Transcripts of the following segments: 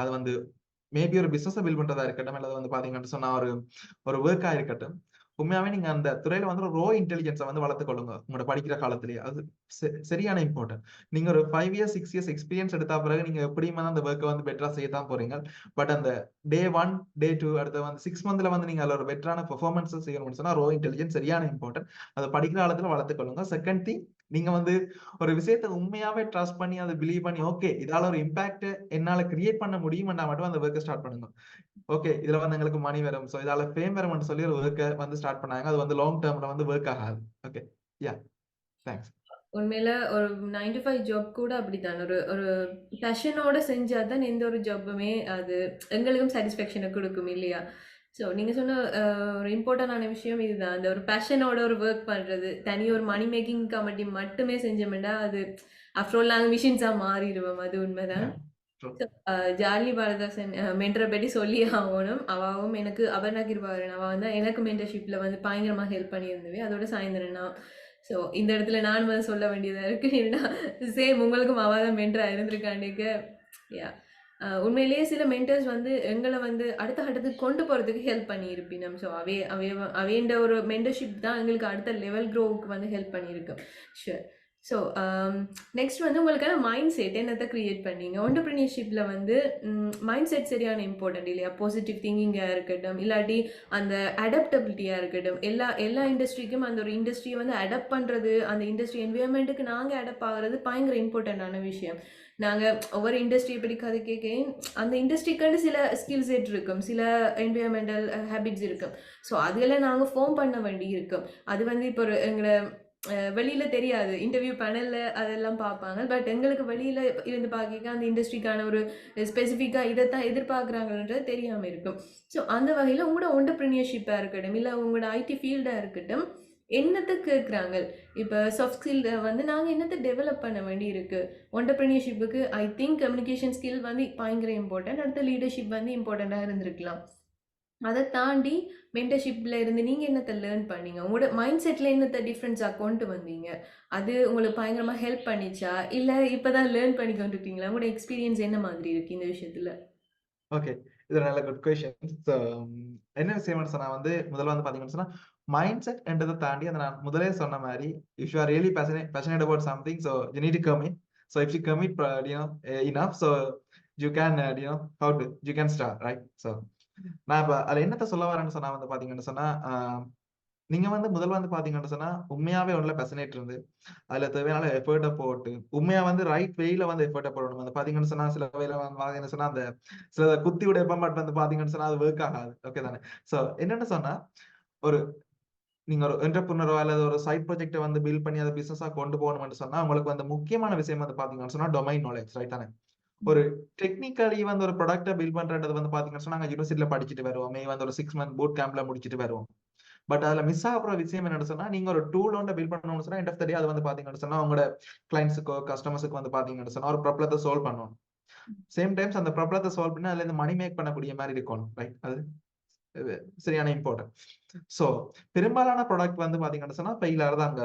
அது வந்து மேபி ஒரு பிசினஸ் பில்ட் பண்றதா இருக்கட்டும் அல்லது வந்து பாத்தீங்கன்னு சொன்னா ஒரு ஒரு ஒர்க்கா இருக்கட்டும். உண்மையாவே நீங்க அந்த துறையில வந்து ரோ இன்டெலிஜென்ஸை வந்து வளர்த்துக்கொள்ளுங்க உங்களோட படிக்கிற காலத்திலேயே. அது சரியான இம்பார்ட்டன்ட் நீங்க ஒரு five years six years experience எடுத்தா பிறகு நீங்க எப்படியுமே அந்த ஒர்க்கை வந்து பெட்டரா செய்ய தான் போறீங்க. பட் அந்த டே ஒன் டே டூ அடுத்த வந்து சிக்ஸ் மந்த்ல வந்து நீங்க அதில் ஒரு பெட்டரான பெர்ஃபார்மன்ஸ் செய்யணும்னு சொன்னா ரோ இன்டெலிஜென்ஸ் சரியான இம்பார்ட்டன்ட் அதை படிக்கிற காலத்துல வளர்த்துக்கொள்ளுங்க செகண்ட் திங் நீங்க வந்து ஒரு விஷயத்த உண்மையாவே ட்ரஸ்ட் பண்ணி அதை பிலீவ் பண்ணி ஓகே இதால ஒரு இம்பாக்ட் என்னால கிரியேட் பண்ண முடியும்னா மட்டும் அந்த ஒர்க்கை ஸ்டார்ட் பண்ணுங்க. ஓகே இதுல வந்து எங்களுக்கு மணி வரும். ஸோ இதால ஃபேம் வரும்னு சொல்லி ஒரு ஒர்க்கை வந்து ஸ்டார்ட் பண்ணாங்க. அது வந்து லாங் டேர்ம்ல வந்து ஒர்க் ஆகாது. ஓகே யா தேங்க்ஸ் உண்மையில ஒரு நைன் டு ஃபைவ் ஜாப் கூட அப்படிதான் ஒரு ஒரு பேஷனோட செஞ்சாதான் எந்த ஒரு ஜாப்புமே அது எங்களுக்கும் சாட்டிஸ்ஃபேக்ஷனை கொடுக்கும் இல்லையா? ஸோ நீங்கள் சொன்ன ஒரு இம்பார்ட்டண்டான விஷயம் இதுதான். அந்த ஒரு பேஷனோட ஒரு ஒர்க் பண்ணுறது தனி ஒரு மணி மேக்கிங் கமிட்டி மட்டுமே செஞ்சோம்னா அது ஆல் நாங்கள் மிஷின்ஸாக மாறிடுவோம். அது உண்மைதான். ஜாலி பாரதாசன் மென்டரை பற்றி சொல்லி ஆகணும். அவாவும் எனக்கு அபர்ணகிருபாரன் அவள் வந்து எனக்கு மென்டர்ஷிப்பில் வந்து பயங்கரமாக ஹெல்ப் பண்ணியிருந்தவே அதோட சாயந்தரம்னா ஸோ இந்த இடத்துல நான் வந்து சொல்ல வேண்டியதாக இருக்குது ஏன்னா சேம் உங்களுக்கும் அவள் தான் மென்டராக இருந்திருக்காண்டிக்க. யா உண்மையிலேயே சில மென்டர்ஸ் வந்து எங்களை வந்து அடுத்த கட்டத்துக்கு கொண்டு போகிறதுக்கு ஹெல்ப் பண்ணியிருப்பினம் ஸோ அவே அவே அவேண்ட ஒரு மென்டர்ஷிப் தான் எங்களுக்கு அடுத்த லெவல் க்ரோவுக்கு வந்து ஹெல்ப் பண்ணியிருக்கு. ஷுர் ஸோ நெக்ஸ்ட் um, வந்து உங்களுக்கான மைண்ட் செட் என்னத்தை க்ரியேட் பண்ணீங்க? ஒண்டர்பிரினியர்ஷிப்பில் வந்து மைண்ட் செட் சரியான இம்பார்ட்டன்ட் இல்லையா? பாசிட்டிவ் திங்கிங்காக இருக்கட்டும் இல்லாட்டி அந்த அடாப்டபிலிட்டியாக இருக்கட்டும் எல்லா எல்லா இண்டஸ்ட்ரிக்கும் அந்த ஒரு இண்டஸ்ட்ரியை வந்து அடாப்ட் பண்ணுறது அந்த இண்டஸ்ட்ரி என்விரான்மெண்ட்டுக்கு நாங்கள் அடாப்ட் ஆகிறது பயங்கர இம்பார்ட்டண்ட்டான விஷயம். நாங்கள் ஒவ்வொரு இண்டஸ்ட்ரியை பிடிக்காது கேட்க அந்த இண்டஸ்ட்ரிக்கான சில ஸ்கில் செட் இருக்கும் சில என்விரான்மெண்டல் ஹேபிட்ஸ் இருக்கும். ஸோ அதில் நாங்கள் ஃபார்ம் பண்ண வேண்டி இருக்கும். அது வந்து இப்போ ஒரு எங்களை வெளியில் தெரியாது. இன்டர்வியூ பேனலில் அதெல்லாம் பார்ப்பாங்க. பட் எங்களுக்கு வெளியில் இருந்து பார்க்க அந்த இண்டஸ்ட்ரிக்கான ஒரு ஸ்பெசிஃபிக்காக இதைத்தான் எதிர்பார்க்குறாங்கன்றது தெரியாமல் இருக்கும். ஸோ அந்த வகையில் உங்களோட ஒண்டர்பிரினியர்ஷிப்பாக இருக்கட்டும் இல்லை உங்களோட ஐடி ஃபீல்டாக இருக்கட்டும் என்னத்தை கேட்குறாங்க? இப்போ சாஃப்ட் ஸ்கில் வந்து நாங்கள் என்னத்தை டெவலப் பண்ண வேண்டி இருக்குது ஒண்டர்பிரினியர்ஷிப்புக்கு ஐ திங்க் கம்யூனிகேஷன் ஸ்கில் வந்து பயங்கர இம்பார்ட்டன்ட் அடுத்த லீடர்ஷிப் வந்து இம்பார்ட்டண்ட்டாக இருந்திருக்கலாம். அதை தாண்டி மென்டர்ஷிப்பில் இருந்து நீங்கள் என்னத்தை லேர்ன் பண்ணீங்க? உங்களோட மைண்ட் செட்டில் என்னத்தை டிஃப்ரென்ஸாக கொண்டு வந்தீங்க? அது உங்களுக்கு பயங்கரமாக ஹெல்ப் பண்ணிச்சா? இல்லை இப்போ தான் லேர்ன் பண்ணி கொண்டுட்டீங்களா? உங்களோட எக்ஸ்பீரியன்ஸ் என்ன மாதிரி இருக்குது இந்த விஷயத்தில்? ஓகே இது நல்ல குட் கொஷின் ஸோ என்ன விஷயம் நான் வந்து முதல்ல வந்து பார்த்தீங்கன்னா சொன்னா மைண்ட் செட் என்றதை தாண்டி அதை நான் முதலே சொன்ன மாதிரி if you are really passionate about something so you need to commit so if you commit you know enough so you can you know how to you can start right so நான் இப்ப அதுல என்னத்த சொல்ல வரேன்னு சொன்னா வந்து பாத்தீங்கன்னு சொன்னா நீங்க வந்து முதல்ல வந்து பாத்தீங்கன்னு சொன்னா உண்மையாவே ஒண்ணுல பெசனேட் இருந்து அதுல தேவையான எஃபர்ட்டை போட்டு உண்மையா வந்து ரைட் வெயில வந்து எஃபர்ட்டை போடணும். வந்து பாத்தீங்கன்னு சொன்னா சில வேலை வந்து சொன்னா அந்த சில குத்தி விட பட் வந்து பாத்தீங்கன்னு சொன்னா அது ஒர்க் ஆகாது. ஓகே தானே? சோ என்னன்னு சொன்னா ஒரு நீங்க ஒரு என்டர்பிரினரோ அல்லது ஒரு சைட் ப்ராஜெக்டை வந்து பில்ட் பண்ணி அதை பிசினஸா கொண்டு போகணும்னு சொன்னா உங்களுக்கு வந்து முக்கியமான விஷயம் வந்து பாத்தீங்கன்னு சொன்னா டொமைன் நாலேஜ் ரைட் தானே? ஒரு டெக்னிக்கலி வந்து ஒரு ப்ராடக்ட்டை பில்ட் பண்றது வந்து பாத்தீங்கன்னா சொன்னா நாங்க யூனிவர்சிட்டியில படிச்சுட்டு வருவோம். மே வந்து ஒரு சிக்ஸ் மந்த் போட் கேம்ப்ல முடிச்சுட்டு வருவோம். பட் அதுல மிஸ் ஆகிற விஷயம் என்ன சொன்னா நீங்க ஒரு டூல் ஒன்று பில்ட் பண்ணணும்னு சொன்னா எண்ட் ஆஃப் த டே அது வந்து பாத்தீங்கன்னு சொன்னா உங்களோட கிளைண்ட்ஸுக்கோ கஸ்டமர்ஸுக்கு வந்து பாத்தீங்கன்னு சொன்னா ஒரு ப்ராப்ளத்தை சால்வ் பண்ணணும். சேம் டைம்ஸ் அந்த ப்ராப்ளத்தை சால்வ் பண்ணி அதுல இருந்து மணி மேக் பண்ணக்கூடிய மாதிரி இருக்கணும் ரைட் அது சரியான இம்பார்ட்டன்ட் சோ பெரும்பாலான ப்ராடக்ட் வந்து பாத்தீங்கன்னு சொன்னா ஃபெயில் தான் அங்க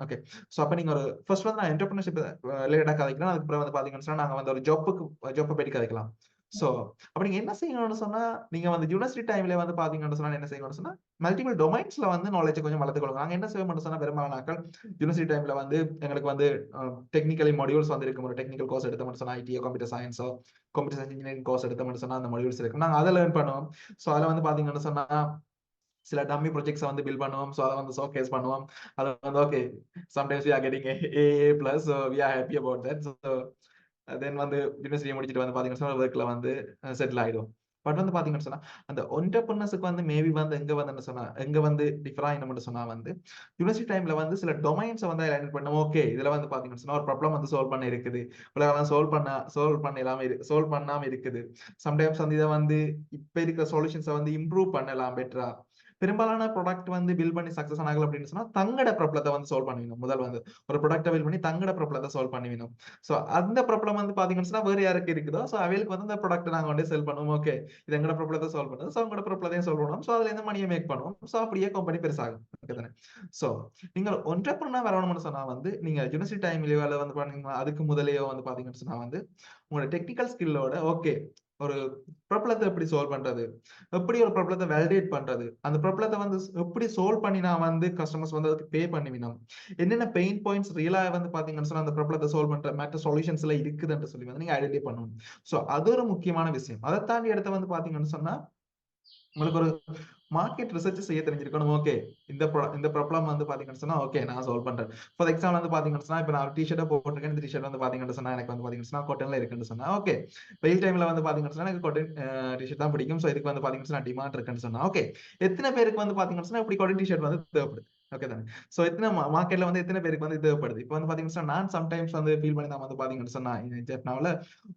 ஓகே சோ அப்ப நீங்க ஒரு ஃபர்ஸ்ட் வந்து நான் என்டர்பிரினர்ஷிப் ரிலேட்டடா கதைக்கலாம். அதுக்கப்புறம் வந்து பாத்தீங்கன்னு சொன்னா நாங்க வந்து ஒரு ஜாப்புக்கு ஜாப்பை பற்றி கதைக்கலாம். சோ அப்ப நீங்க என்ன செய்யணும்னு சொன்னா நீங்க வந்து யூனிவர்சிட்டி டைம்ல வந்து பாத்தீங்கன்னு சொன்னா என்ன செய்யணும்னு சொன்னா மல்டிபிள் டொமைன்ஸ்ல வந்து நாலேஜ் கொஞ்சம் வளர்த்துக்கொள்ளுங்க நாங்கள் என்ன செய்வோம் சொன்னா பெரும்பாலான நாட்கள் யூனிவர்சிட்டி டைம்ல வந்து எங்களுக்கு வந்து டெக்னிக்கலி மாடியூல்ஸ் வந்து இருக்கும். ஒரு டெக்னிக்கல் கோர்ஸ் மட்டும் சொன்னால் ஐடியோ கம்ப்யூட்டர் சயின்ஸோ கம்ப்யூட்டர் சயின்ஸ் இன்ஜினியரிங் கோர்ஸ் எடுத்த மட்டும் சொன்னால் அந்த மாடியூல்ஸ் இருக்கும். நாங்கள் அதை லேர்ன் பண்ணுவோம். சோ அதுல வந்து பார்த்தீங்கன்னு சொன்னா சில டம்மி ப்ரொஜெக்ட்ஸை வந்து பில் பண்ணுவோம். ஸோ அதை வந்து ஷோகேஸ் பண்ணுவோம். அது வந்து okay sometimes we are getting A A plus so we are happy about that so then வந்து யூனிவர்சிட்டி முடிச்சுட்டு வந்து பாத்தீங்கன்னா ஒர்க்கில் வந்து செட்டில் ஆயிடும் பட் வந்து பார்த்தீங்கன்னு சொன்னா அந்த ஒன்டர்பிரினர்ஸுக்கு வந்து மேபி வந்து எங்க வந்து சொன்னா எங்க வந்து டிஃபரா என்ன சொன்னால் வந்து யூனிவர்சிட்டி டைம்ல வந்து சில டொமைன்ஸை வந்து ஐடென்ட் பண்ணோம். ஓகே இதில் வந்து பார்த்தீங்கன்னு சொன்னால் ஒரு ப்ராப்ளம் வந்து சால்வ் பண்ண இருக்குது. உலகெல்லாம் சால்வ் பண்ண சால்வ் பண்ண இல்லாம சால்வ் பண்ணாமல் இருக்குது. சம்டைம்ஸ் வந்து இதை வந்து இப்போ இருக்கிற சொல்யூஷன்ஸை வந்து இம்ப்ரூவ் பண்ணலாம் பெட்டரா பெரும்பாலான ப்ராடக்ட் வந்து பில் பண்ணி சக்சஸ் ஆனாங்க அப்படின்னு சொன்னா தங்கட ப்ராப்ளத்தை வந்து சால்வ் பண்ணிவிடும். முதல் வந்து ஒரு ப்ராடக்ட்டை பில் பண்ணி தங்கட ப்ராப்ளத்தை சால்வ் பண்ணிவிடும். சோ அந்த ப்ராப்ளம் வந்து பாத்தீங்கன்னு சொன்னா வேற யாருக்கு இருக்குதோ ஸோ அவைகளுக்கு வந்து அந்த ப்ராடக்ட் நாங்க வந்து செல் பண்ணுவோம். ஓகே இது எங்கட ப்ராப்ளத்தை சால்வ் பண்ணுது ஸோ அவங்களோட ப்ராப்ளத்தையும் சால்வ் பண்ணுவோம். ஸோ அதுல இருந்து மணியை மேக் பண்ணுவோம். ஸோ அப்படியே கம்பெனி பெருசாகும். ஓகே தானே? சோ நீங்க ஒன்றப்பண்ணா வரணும்னு சொன்னா வந்து நீங்க யூனிவர்சிட்டி டைம்லயோ அல்ல வந்து பாத்தீங்கன்னா அதுக்கு முதலையோ வந்து பாத்தீங்கன்னு சொன்னா வந்து உங்களோட டெக்னிக்கல் ஸ்கில்லோட ஓகே ஒரு ப்ராப்ளத்தை எப்படி சால்வ் பண்றது? எப்படி ஒரு ப்ராப்ளத்தை வேலிடேட் பண்றது? அந்த ப்ராப்ளத்தை வந்து எப்படி சால்வ் பண்ணி நான் வந்து கஸ்டமர்ஸ் வந்து அதுக்கு பே பண்ணுவினோம் என்னென்ன பெயின் பாயிண்ட்ஸ் ரியலா வந்து பாத்தீங்கன்னு சொன்னா அந்த ப்ராப்ளத்தை சால்வ் பண்ற மற்ற சொல்யூஷன்ஸ் எல்லாம் இருக்குதுன்னு சொல்லி வந்து நீங்க ஐடென்டிஃபை பண்ணணும். சோ அது ஒரு முக்கியமான விஷயம். அதை தாண்டி இடத்த வந்து பாத்தீங்கன்னு சொன்னா உங்களுக்கு ஒரு மார்க்கெட் ரிசர்ச் செய்ய தெரிஞ்சிருக்கணும் ஓகே இந்த இந்த ப்ராப்ளம் வந்து பாத்தீங்கன்னு சொன்னா ஓகே நான் சால்வ் பண்றேன். ஃபார் எக்ஸாம்பிள் வந்து பாத்தீங்கன்னு சொன்னா இப்போ நான் டிஷர்ட்டை போட்டிருக்கேன். இந்த டிஷர்ட் வந்து பாத்தீங்கன்னு சொன்னா எனக்கு வந்து பாத்தீங்கன்னு சொன்னா காட்டன்ல இருக்குன்னு சொன்னா ஓகே வெயில் டைம்ல வந்து பாத்தீங்கன்னு சொன்னா எனக்கு காட்டன் டிஷர்ட் தான் பிடிக்கும். சோ இதுக்கு வந்து பாத்தீங்கன்னு சொன்னா டிமாண்ட் இருக்குன்னு சொன்னா ஓகே எத்தனை பேருக்கு வந்து பாத்தீங்கன்னு சொன்னா இப்படி காட்டன் டிஷர்ட் வந்து தேவைப்படுது? ஓகே தானே ஸோ எத்தனை மார்க்கெட்ல வந்து எத்தனை பேருக்கு வந்து தேவைப்படுது? இப்போ வந்து பாத்தீங்கன்னா நான் சம்டைம்ஸ் வந்து ஃபீல் பண்ணி தான் வந்து பாத்தீங்கன்னு சொன்னா ஜெட்னாவில்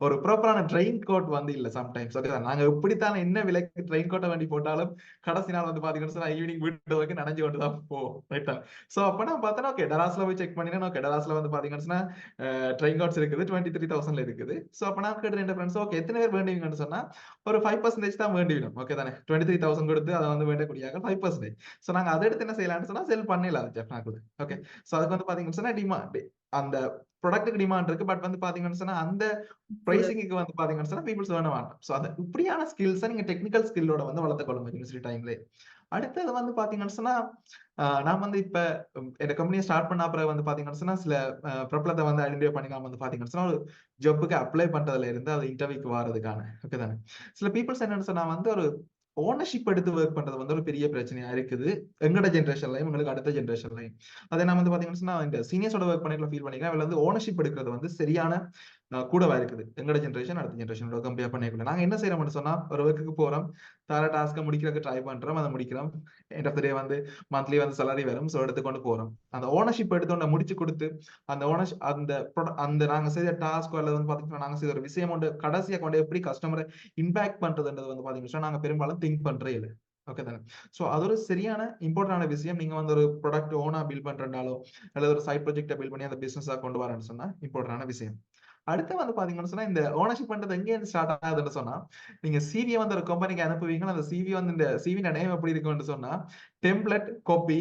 ஒரு ப்ராப்பரான ட்ரெயின் கோட் வந்து இல்லை சம்டைம்ஸ் ஓகே நாங்க எப்படித்தான் என்ன விலைக்கு ட்ரெயின் கோட்டை வண்டி போட்டாலும் கடைசி நாள் வந்து பாத்தீங்கன்னு சொன்னா ஈவினிங் வீட்டு வரைக்கும் நனைஞ்சு கொண்டு தான் போவோம். ரைட்டா ஸோ அப்போ நான் பார்த்தேன்னா ஓகே டராஸ்ல போய் செக் பண்ணினா ஓகே டராஸ்ல வந்து பாத்தீங்கன்னு சொன்னா ட்ரெயின் கோட்ஸ் இருக்குது டுவெண்ட்டி த்ரீ தௌசண்ட்ல இருக்குது. ஸோ அப்போ நான் கேட்டு ரெண்டு ஃப்ரெண்ட்ஸ் ஓகே எத்தனை பேர் வேண்டுவீங்கன்னு சொன்னா ஒரு ஃபைவ் பர்சன்டேஜ் தான் வேண்டிவிடும். ஓகே தானே? டுவெண்ட்டி த்ரீ தௌசண்ட் கொடுத்து அதை வந்து வேண்டக்கூடிய ஃபைவ் பர்சன்டேஜ் ஸோ நாங்கள் அதை எடுத்து என்ன செய்யலாம்னு சொன்னா செல் பண்ணிடலாம் ஜெஃப்னாக்குது ஓகே சோ அதுக்கு வந்து பாத்தீங்கன்னு சொன்னா டிமாண்ட் அந்த ப்ராடக்ட்டுக்கு டிமாண்ட் இருக்கு. பட் வந்து பாத்தீங்கன்னு சொன்னா அந்த பிரைசிங்க்கு வந்து பாத்தீங்கன்னு சொன்னா பீப்புள்ஸ் வேண வேண்டாம் சோ அது இப்படியான ஸ்கில்ஸை நீங்க டெக்னிக்கல் ஸ்கில்லோட வந்து வளர்த்து யூனிவர்சிட்டி டைம்ல அடுத்தது வந்து பாத்தீங்கன்னு சொன்னா ஆஹ் நான் வந்து இப்ப என் இந்த கம்பெனியை ஸ்டார்ட் பண்ண அப்புறம் வந்து பாத்தீங்கன்னு சொன்னா சில பிரபலத்தை வந்து ஐடென்டிஃபை பண்ணி நான் வந்து பாத்தீங்கன்னு சொன்னா ஒரு ஜப்புக்கு அப்ளை பண்றதுல இருந்து அது இன்டர்வியூக்கு வரதுக்கான ஓகே தானே? சில பீப்புள்ஸ் என்னன்னு சொன்னா வந்து ஒரு ஓனர்ஷிப் எடுத்து ஒர்க் பண்றது வந்து ஒரு பெரிய பிரச்சனையா இருக்குது. எங்களோட ஜென்ரேஷன்லயும் உங்களுக்கு அடுத்த ஜென்ரேஷன்லயும் அதை நான் வந்து பாத்தீங்கன்னா இந்த சீனியர்ஸோட ஒர்க் பண்ணிட்டு ஃபீல் பண்ணிக்கிறேன். அதுல வந்து ஓனர்ஷிப் எடுக்கிறது வந்து சரியான கூடவா இருக்குது? எங்களோட ஜென்ரேஷன் அடுத்த ஜென்ரேஷனோட கம்பேர் பண்ணிக்கல நாங்க என்ன செய்யறோம்னு சொன்னா ஒரு ஒர்க்குக்கு போறோம். தர டாஸ்க்கை முடிக்கிறதுக்கு ட்ரை பண்றோம். அதை முடிக்கிறோம். எண்ட் ஆஃப் த டே வந்து மந்த்லி வந்து salary வரும். ஸோ எடுத்துக்கொண்டு போறோம். அந்த ஓனர்ஷிப் எடுத்து முடிச்சு கொடுத்து அந்த ஓனர் அந்த அந்த நாங்க செய்த டாஸ்க் அல்லது வந்து பாத்தீங்கன்னா நாங்க செய்த ஒரு விஷயம் கொண்டு கடைசியா கொண்டு எப்படி கஸ்டமரை இம்பாக்ட் பண்றதுன்றது வந்து பாத்தீங்கன்னா நாங்க பெரும்பாலும் திங்க் பண்றே இல்லை. ஓகே தானே? ஸோ அது ஒரு சரியான இம்பார்ட்டன்டான விஷயம். நீங்க வந்து ஒரு ப்ராடக்ட் ஓனா பில்ட் பண்ணுறனாலோ அல்லது ஒரு சைட் ப்ராஜெக்டை பில்ட் பண்ணி அந்த பிசினஸா கொண்டு வரேன்னு சொன்னால் இம்பார்ட்டன்டான விஷயம். அடுத்து வந்து பாத்தீங்கன்னு சொன்னா இந்த ஓனர்ஷிப் பண்றது எங்க இருந்து ஸ்டார்ட் ஆகுதுன்னு சொன்னா நீங்க சிவியை வந்து ஒரு கம்பெனிக்கு அனுப்புவீங்கன்னா அந்த சிவி வந்து இந்த சிவி நேம் எப்படி இருக்கும்னு சொன்னா டெம்ப்ளெட் காப்பி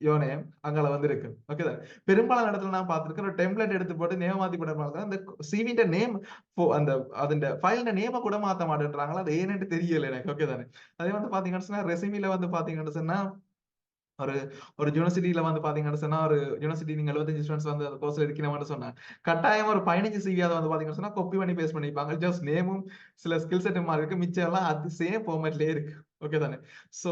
யோ நேம் அங்கால வந்து இருக்கு. ஓகே பெரும்பாலான இடத்துல நான் பார்த்திருக்கேன் ஒரு டெம்ப்ளெட் எடுத்து போட்டு நேம் மாத்தி போட்டு அந்த சிவிண்ட நேம் அந்த அதுண்ட ஃபைல்ட நேம கூட மாத்த மாட்டேன்றாங்களா? அது ஏன்னு தெரியல எனக்கு. ஓகே தானே? அதே வந்து பாத்தீங்கன்னு சொன்னா ரெசிமில வந்து பாத்தீங்கன்னு சொன்னா ஒரு ஒரு யூனிவர்சிட்டியில வந்து பாத்தீங்கன்னு சொன்னா ஒரு யூனிவர்சிட்டி நீங்க எழுபத்தஞ்சு ஸ்டூடெண்ட்ஸ் வந்து அந்த கோர்ஸ்ல இருக்கீங்கன்னு சொன்னேன் கட்டாயம் ஒரு பதினஞ்சு சிவியாவது வந்து பாத்தீங்கன்னு சொன்னா கொப்பி பண்ணி பேஸ் பண்ணிப்பாங்க ஜஸ்ட் நேமும் சில ஸ்கில் செட் மாதிரி இருக்கு மிச்சம் எல்லாம் அது சேம் ஃபார்மேட்லயே இருக்கு. ஓகே தானே? சோ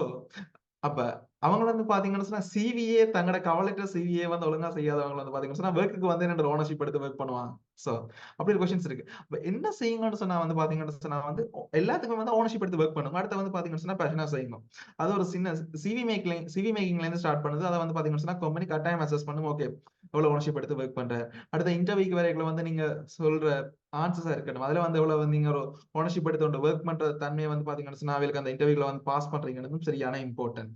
அப்ப அவங்க வந்து பாத்தீங்கன்னு சொன்னா சிவியே தங்களோட கவலைட்ட சிவியே வந்து ஒழுங்கா செய்யாதவங்க வந்து பாத்தீங்கன்னு சொன்னா ஒர்க்குக்கு வந்து என்னோட ஓனர்ஷிப் எடுத்து ஒர்க் பண்ணுவாங்க. சோ அப்படி ஒரு கொஸ்டின்ஸ் இருக்கு. என்ன செய்யுங்கன்னு சொன்னா வந்து பாத்தீங்கன்னு சொன்னா வந்து எல்லாத்துக்குமே வந்து ஓனர்ஷிப் எடுத்து ஒர்க் பண்ணுங்க. அடுத்து வந்து பாத்தீங்கன்னு சொன்னா பேஷனா செய்யணும் அது ஒரு சின்ன சிவி மேக்கிங் சிவி மேக்கிங்ல இருந்து ஸ்டார்ட் பண்ணுது. அதை வந்து பாத்தீங்கன்னு சொன்னா கம்பெனி கட்டாயம் அசஸ் பண்ணும் ஓகே. எவ்வளவு ஓனர்ஷிப் எடுத்து ஒர்க் பண்ற? அடுத்த இன்டர்வியூக்கு வரைக்கும் வந்து நீங்க சொல்ற ஆன்சர்ஸா இருக்கட்டும். அதுல வந்து எவ்வளவு வந்து நீங்க ஒரு ஓனர்ஷிப் எடுத்து ஒர்க் பண்ற தன்மையை வந்து பாத்தீங்கன்னா அவங்களுக்கு அந்த இன்டர்வியூல வந்து பாஸ் பண்றீங்கன்னு சரியான இம்பார்ட்டன்ட்